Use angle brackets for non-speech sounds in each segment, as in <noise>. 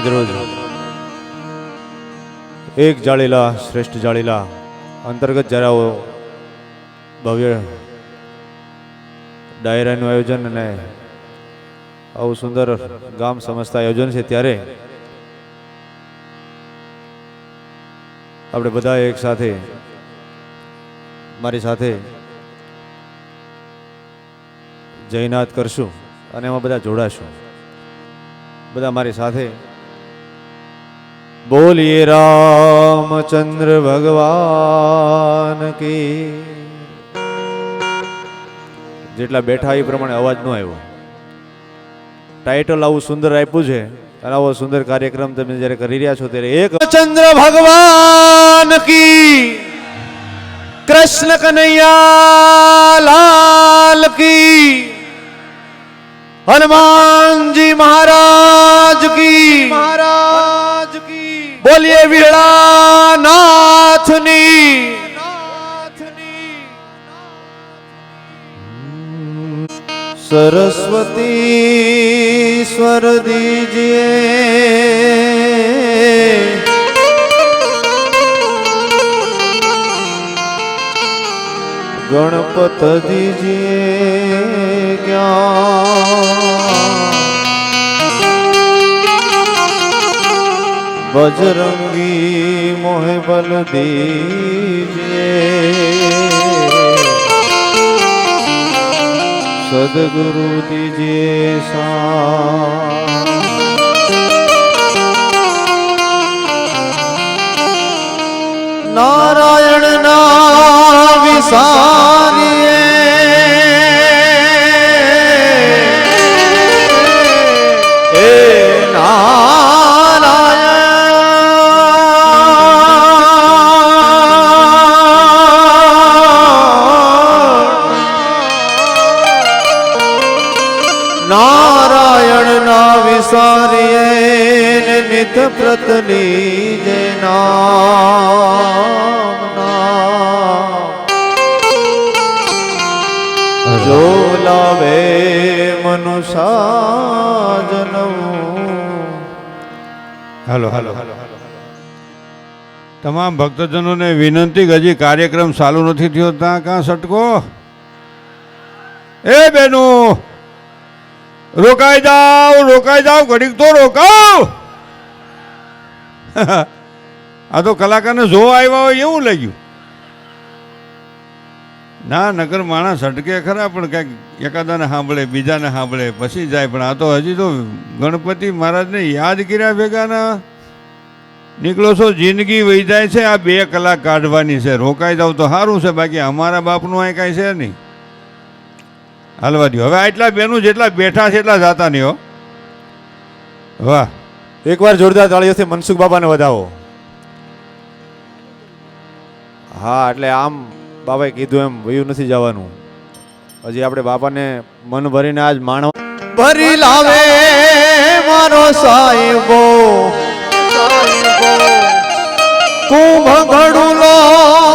આજરોજ એક જાળીલા, શ્રેષ્ઠ જાળીલા, અંતર્ગત આવો ભવ્ય ડાયરાનું આયોજન અને આવું સુંદર ગામ સમજતા આયોજન છે ત્યારે આપણે બધા એક સાથે, મારી સાથે જયનાથ કરશું અને એમાં બધા જોડાશું. બધા મારી સાથે બોલીએ રામચંદ્ર ભગવાન કી. જેટલા બેઠા એ પ્રમાણે અવાજ ન આવ્યો. ટાઇટલ આવું સુંદર આપ્યું છે. અને આવો સુંદર કાર્યક્રમ તમે જ્યારે કરી રહ્યા છો ત્યારે એક ચંદ્ર ભગવાન કી. કૃષ્ણ કનૈયા લાલ કી. હનુમાનજી મહારાજ કી. મહારાજ. બોલીએ વીરળા નાથની સરસ્વતી સ્વર દીજીએ ગણપત દીજીએ જ્ઞાન બજરંગી મોહે બલ દીજે. સદગુરુ દીજે સા નારાયણ ના વિસારીએ લાવે મનુષા જન્મ હાલો હાલો તમામ ભક્તજનોને વિનંતી હજી કાર્યક્રમ ચાલુ નથી થયો, ત્યાં કાં સટકો? એ બેનો, રોકાઈ જાઓ રોકાઈ જાઓ, ઘડીક તો રોકાવ <laughs> આ તો કલાકારને જોવા આવ્યા હોય એવું લાગ્યું. ના નગર માણસ અટકે ખરા, પણ કંઈક એકાદાને સાંભળે, બીજાને સાંભળે, પછી જાય. પણ આ તો હજી તો ગણપતિ મહારાજને યાદ કર્યા ભેગાના. નીકળો છો, જિંદગી વહી જાય છે, આ બે કલાક કાઢવાની છે. રોકાઈ જાવ તો સારું છે, બાકી અમારા બાપનું અહીં કાંઈ છે નહીં. હાલવા દો હવે આટલા બેનું જેટલા બેઠા છે, એટલા જાતા નહીં, હો. વાહ. એકવાર જોરદાર તાળીઓથી મનસુખ બાબાને વધાવો. હા, એટલે આમ બાબાએ કીધું એમ, વયું નથી જવાનું. હજી આપણે બાપાને મન ભરીને આજ માણવ ભરી લાવે મારો સાહેબો. કુંભ ઘડુલો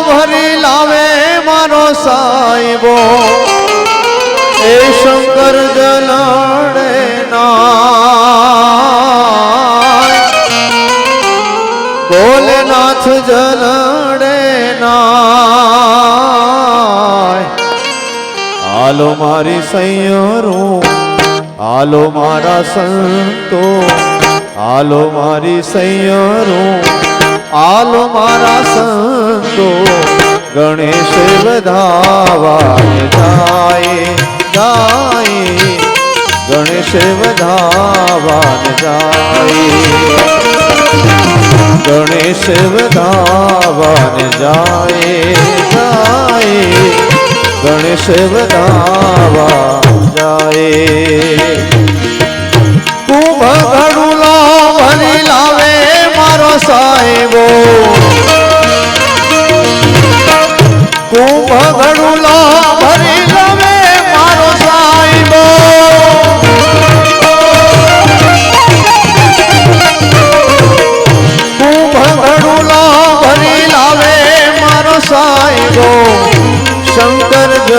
ભરી લાવે મારો સાહેબો. એ શંકર જલાડે ના ભોલેનાથ જલડે હાલો મારી સૈયરું, હાલો મારા સંતો, હાલો મારી સૈયરું, હાલો મારા સંતો, ગણેશ વધાવા જાય જાય, ગણેશ વધાવા જાય, ગણેશ વધાવન જાય જાય ગણેશ વધાવા જાય. કુંભ ઘડું લાવે મારો સાહેબો.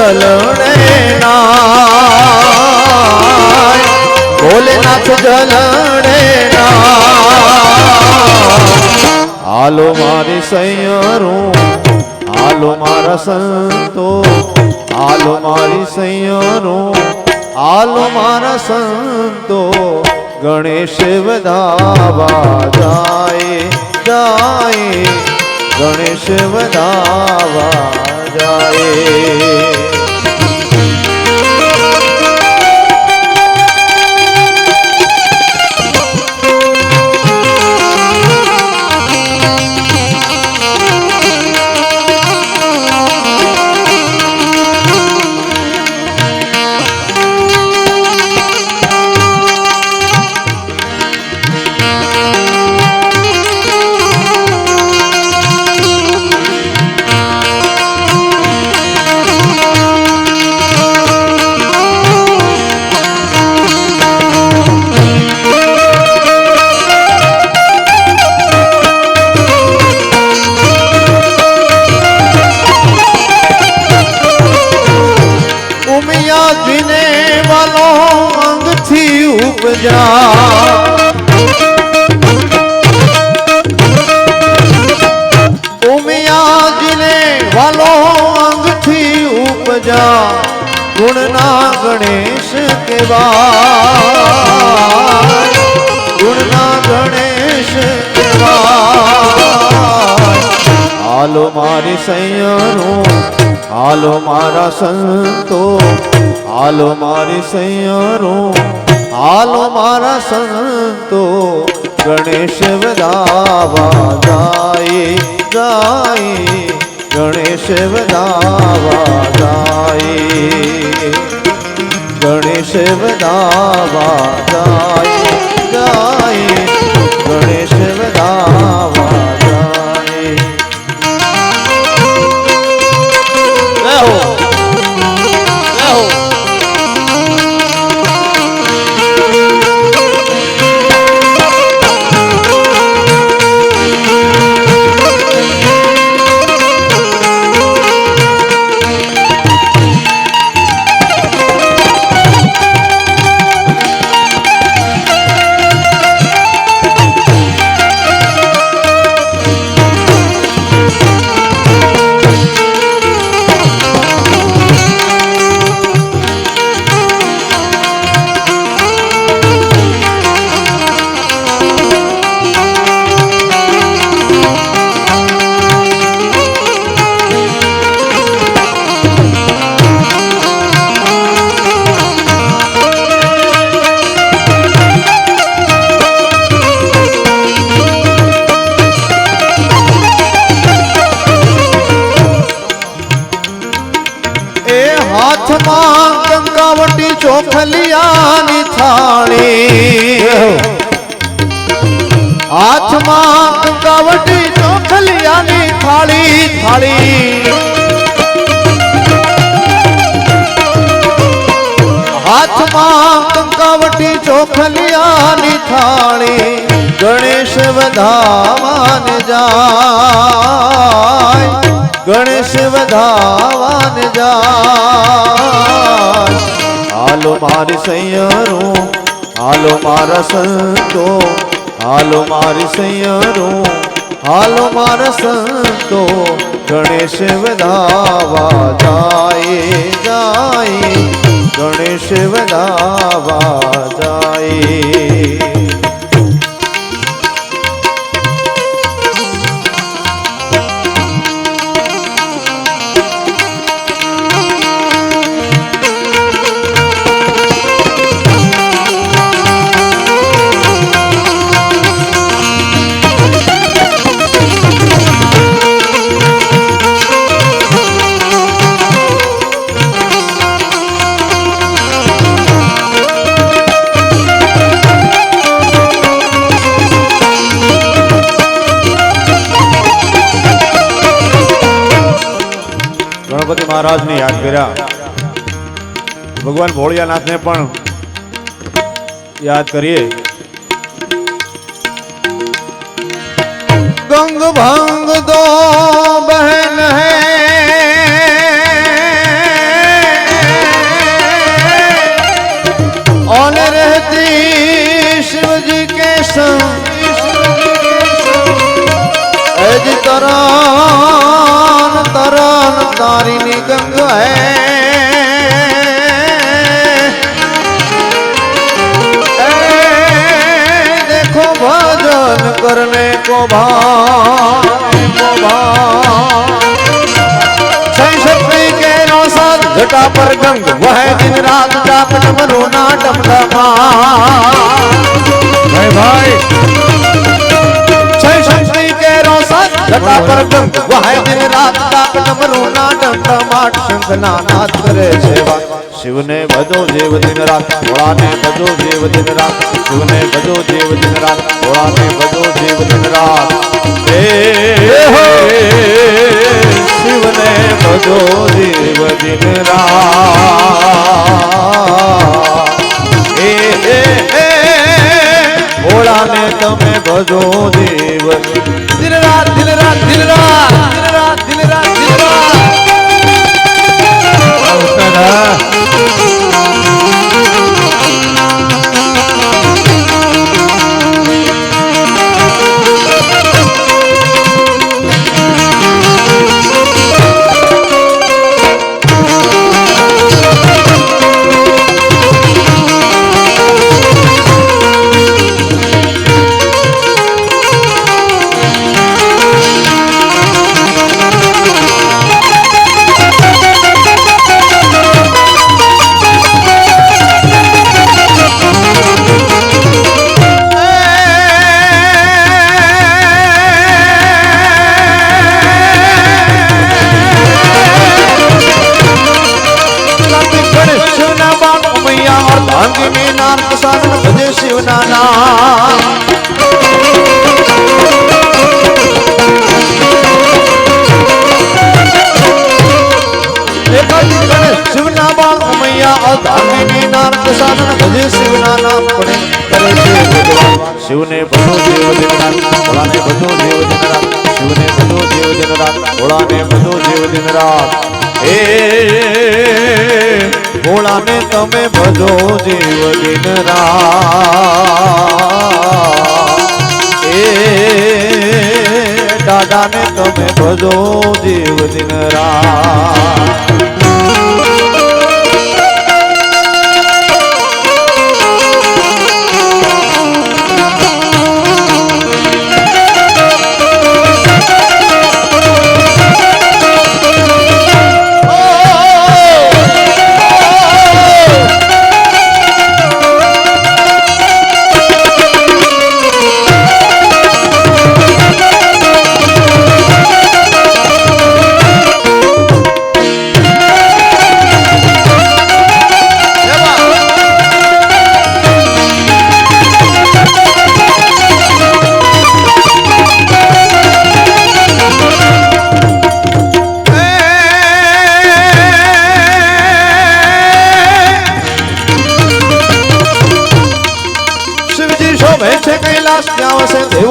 જલણે ભોલેનાથ જલણે હાલો મારી સૈયરું, હાલો મારા સંતો, હાલો મારી સૈયરું, હાલો મારા સંતો ગણેશ વધાવા જાય જાય. ગણેશ વધાવા જાય. ઉપજા ઉમિયાજીને વાલો અંગથી ઉપજા, ગુણના ગણેશ કેવા ગુણના ગણેશ કેવા હાલો મારી સૈયરું હાલો મારા સંતો, હાલો મારી સૈયરું હાલો મારા સંતો, ગણેશ વધાવા જાય જાય. ગણેશ વધાવા જાય. ગણેશ વધાવા જાય જાય. ગણેશ વધાવા જાય. ગંગાવટી ચોખલિયાની થાળી. હાથમાં ગંગાવટી ચોખલિયાની થાળી થાળી. હાથમાં કંકાવટી ચોખલિયાની થાળી ગણેશ વધાવાન જાય, ગણેશ વધાવાન જાય. હાલો મારી સૈયરો, હાલો મારા સંતો, હાલો મારી સૈયરો, હાલો મારા સંતો ગણેશ વધાવા જાય જાય. ગણેશ વધાવા જાય. भगवान भोलियानाथ ने पण याद करिए गंग भंग दो बहन है ऑन रहती शिव जी के दान करने को भाई को भाई शक्ति के नौसाद घटा पर गंग वह दिन रात जाप टमरो ना भाई भाई ઘટા પર ગમ વહાય દિન રાત ડાક ડમરો ના ડંડા માટ શંખના નાદ કરે સેવા. શિવને ભજો દેવ દિન રાત, ભોળાને ભજો દેવ દિન રાત, શિવને ભજો દેવ દિન રાત, ભોળાને ભજો દેવ દિન રાત. એ શિવને ભજો દેવ દિન રાત. એ ભોળાને તમે ભજો દેવ દિન રાત. હે ભોળાને તમે ભજો જીવ દિન રાત. હે દાદાને તમે ભજો જીવ દિન રાત.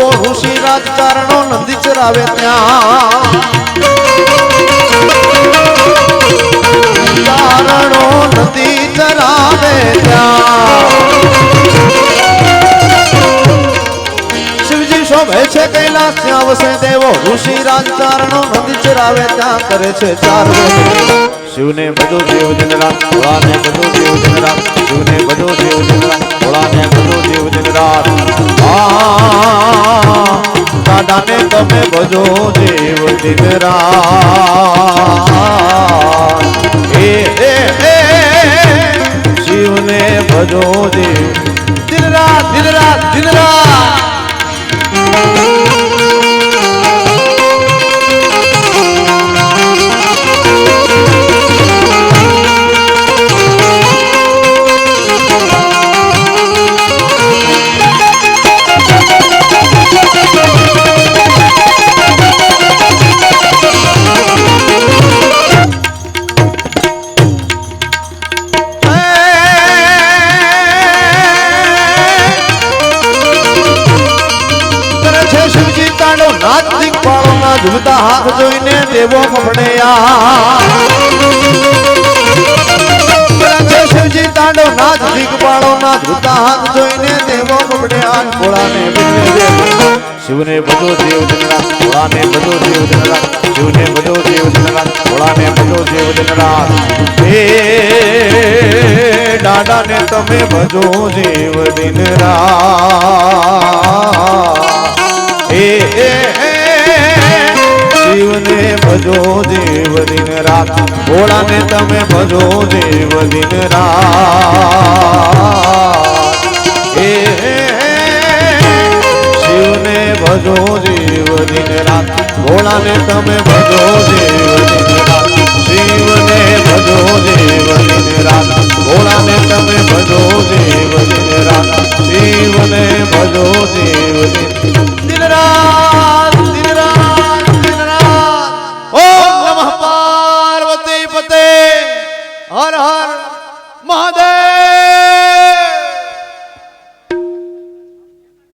વસે હુશી રાજકારણો નદી ચરાવે ત્યાં. કારણો નદી ચરાવે ત્યાં. શિવજી શોભે છે કૈલાસ, ત્યાં વસે દેવો. ઋષિ રાજકારણો નદી ચરાવે ત્યાં કરે છે ચાર. શિવને બધું દેવ જનરા રાત બધું દેવ દિન તમે ભજો દેવ દિન હે હે હે, શિવને ભજો દેવ. દિન રાત દિન રાત દિન રાત. જોઈને દેવો ફફડે આ શિવજી શ્રી નાથ દિગપાળો ના હાથ જોઈને દેવો ફફડ્યા ભોળાને શિવને બધો દેવ જનરાત ભોળાને બધો દેવ જનરાત શિવને બધો દેવ જનરાત ભોળાને બધો દેવ જનરાત હે દાદાને તમે ભજો દેવ દિન જીવને ભજો દેવ દિન રાત. ભોળાને તમે ભજો જીવ દિન રાત. એ શિવને ભજો જીવ દિન રાત. ભોળાને તમે ભજો દેવ દિન રાત. શિવને ભજો જીવ દિન રાત. ભોળાને તમે ભજો જીવ દિન રાત. શિવને ભજો દેવ દિન રાત.